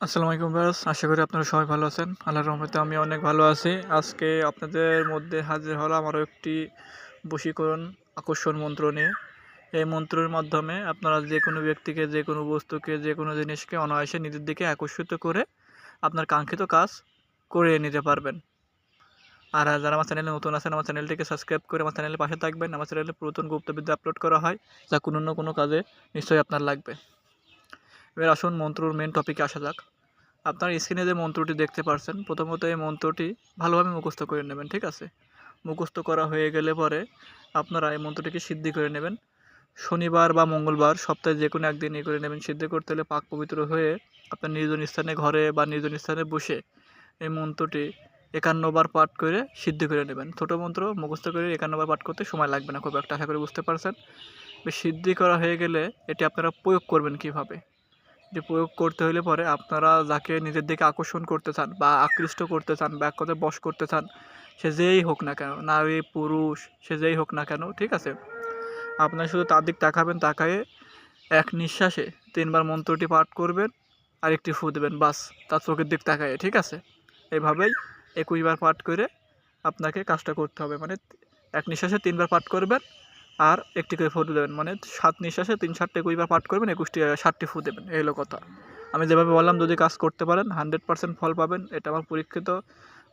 আসসালামু আলাইকুম ভাইয়াস আশা করি আপনারা সবাই ভালো আছেন। আল্লাহর রহমতে আমি অনেক ভালো আছি। আজকে আপনাদের মধ্যে হাজির হলাম আরও একটি বশীকরণ আকর্ষণ মন্ত্র নিয়ে। এই মন্ত্রের মাধ্যমে আপনারা যে কোনো ব্যক্তিকে, যে কোনো বস্তুকে, যে কোনো জিনিসকে অনায়াসে নিজের দিকে আকর্ষিত করে আপনার কাঙ্ক্ষিত কাজ করে নিতে পারবেন। আর যারা আমার চ্যানেলে নতুন আছেন, আমার চ্যানেলটিকে সাবস্ক্রাইব করে আমার চ্যানেলের পাশে থাকবেন। আমার চ্যানেলে পুরাতন গুপ্তবিদ্যা আপলোড করা হয়, যা কোনো না কোনো কাজে নিশ্চয়ই আপনার লাগবে। এবার আসুন মন্ত্রর মেন টপিকে আসা যাক। আপনার স্ক্রিনে যে মন্ত্রটি দেখতে পারছেন, প্রথমত এই মন্ত্রটি ভালোভাবে মুখস্থ করে নেবেন, ঠিক আছে? মুখস্থ করা হয়ে গেলে পরে আপনারা এই মন্ত্রটিকে সিদ্ধি করে নেবেন। শনিবার বা মঙ্গলবার সপ্তাহে যে কোনো একদিন এ করে নেবেন। সিদ্ধি করতে হলে পাক পবিত্র হয়ে আপনার নির্জন স্থানে ঘরে বা নির্জন স্থানে বসে এই মন্ত্রটি একান্নবার পাঠ করে সিদ্ধি করে নেবেন। ছোটো মন্ত্র মুখস্থ করে একান্নবার পাঠ করতে সময় লাগবে না, খুব একটা, আশা করে বুঝতে পারছেন? সিদ্ধি করা হয়ে গেলে এটি আপনারা প্রয়োগ করবেন কীভাবে? যে প্রয়োগ করতে হলে পরে আপনারা যাকে নিজের দিকে আকর্ষণ করতে চান বা আকৃষ্ট করতে চান বা এক কথায় বশ করতে চান, সে যেই হোক না কেন, নারী, পুরুষ, সে যেই হোক না কেন, ঠিক আছে? আপনার শুধু তার দিক তাকাবেন, তাকায়ে এক নিঃশ্বাসে তিনবার মন্ত্রটি পাঠ করবেন আর একটি ফু দেবেন, বাস, তার চোখের দিক তাকায়ে, ঠিক আছে? এভাবেই একুশবার পাঠ করে আপনাকে কাজটা করতে হবে। মানে এক নিঃশ্বাসে তিনবার পাঠ করবেন আর একটি করে ফু দেবেন। মানে সাত নিঃশ্বাসে তিন ষাটটি একুশবার পাঠ করবেন, একুশটি ষাটটি ফু দেবেন। এই হলো কথা। আমি যেভাবে বললাম, যদি কাজ করতে পারেন, হান্ড্রেড পার্সেন্ট ফল পাবেন। এটা আমার পরীক্ষিত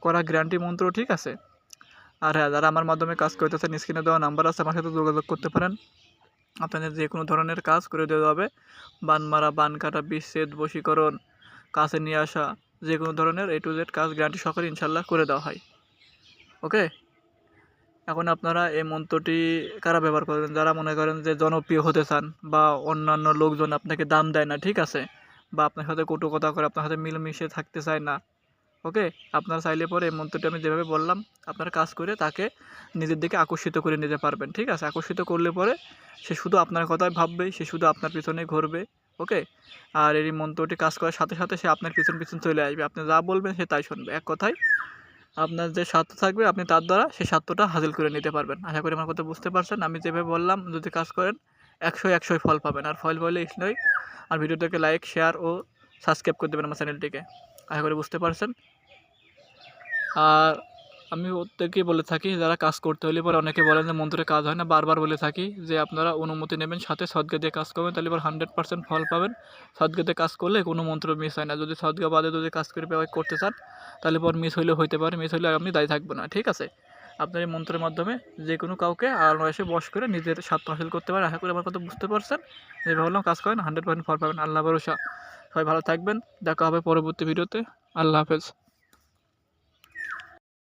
করা গ্যারান্টি মন্ত্র, ঠিক আছে? আর হ্যাঁ যারা আমার মাধ্যমে কাজ করতেছেন, স্ক্রিনে দেওয়া নাম্বার আছে, আমার সাথে যোগাযোগ করতে পারেন। আপনাদের যে কোনো ধরনের কাজ করে দেওয়া হবে। বান মারা, বান কাটা বিচ্ছেদ বশীকরণ, কাছে নিয়ে আসা, যে কোনো ধরনের এ টু জেড কাজ গ্যারান্টি সহকারে ইনশাল্লাহ করে দেওয়া হয়। ওকে এখন আপনারা এই মন্ত্রটি কারা ব্যবহার করেন যারা মনে করেন যে জনপ্রিয় হতে চান বা অন্যান্য লোকজন আপনাকে দাম দেয় না, ঠিক আছে? বা আপনার সাথে কটু কথা করে আপনার সাথে মিলেমিশে থাকতে চায় না, ওকে? আপনারা চাইলে পরে এই মন্ত্রটি আমি যেভাবে বললাম, আপনার কাজ করে তাকে নিজের দিকে আকর্ষিত করে নিতে পারবেন, ঠিক আছে? আকর্ষিত করলে পরে সে শুধু আপনার কথাই ভাববে, সে শুধু আপনার পিছনে ঘুরবে, ওকে? আর এই মন্ত্রটি কাজ করার সাথে সাথে সে আপনার পিছন পিছন চলে আসবে। আপনি যা বলবেন সে তাই শুনবে। এক কথায় আপনার যে স্বার্থ থাকবে, আপনি তার দ্বারা সেই স্বার্থটা হাসিল করে নিতে পারবেন। আশা করি আমার কথা বুঝতে পারছেন। আমি যেভাবে বললাম, যদি কাজ করেন একশো একশোই ফল পাবেন। আর ফল বলে ইসলই আর ভিডিওটাকে লাইক শেয়ার ও সাবস্ক্রাইব করে দেবেন আমার চ্যানেলটিকে আশা করি বুঝতে পারছেন। আর আমি প্রত্যেকেই বলে থাকি, যারা কাজ করতে হলে পরে অনেকে বলেন যে মন্ত্রে কাজ হয় না, বারবার বলে থাকি যে আপনারা অনুমতি নেবেন, সাথে সদগে দিয়ে কাজ করবেন, তাহলে এবার হান্ড্রেড পার্সেন্ট ফল পাবেন। সদগেতে কাজ করলে কোনো মন্ত্র মিস হয় না। যদি সদগা বাদে যদি কাজ করে করতে চান, তাহলে পর মিস হইলেও হইতে পারে মিস হইলে আপনি দায়ী থাকবেন না, ঠিক আছে? আপনার এই মন্ত্রের মাধ্যমে যে কোনো কাউকে আর এসে বস করে নিজের স্বার্থ হাসিল করতে পারেন। আশা করি আমার কথা বুঝতে পারছেন। যে ভাবলাম কাজ করেন হান্ড্রেড পার্সেন্ট ফল পাবেন। আল্লাহ ভরসা। সবাই ভালো থাকবেন। দেখা হবে পরবর্তী ভিডিওতে। আল্লাহ হাফেজ।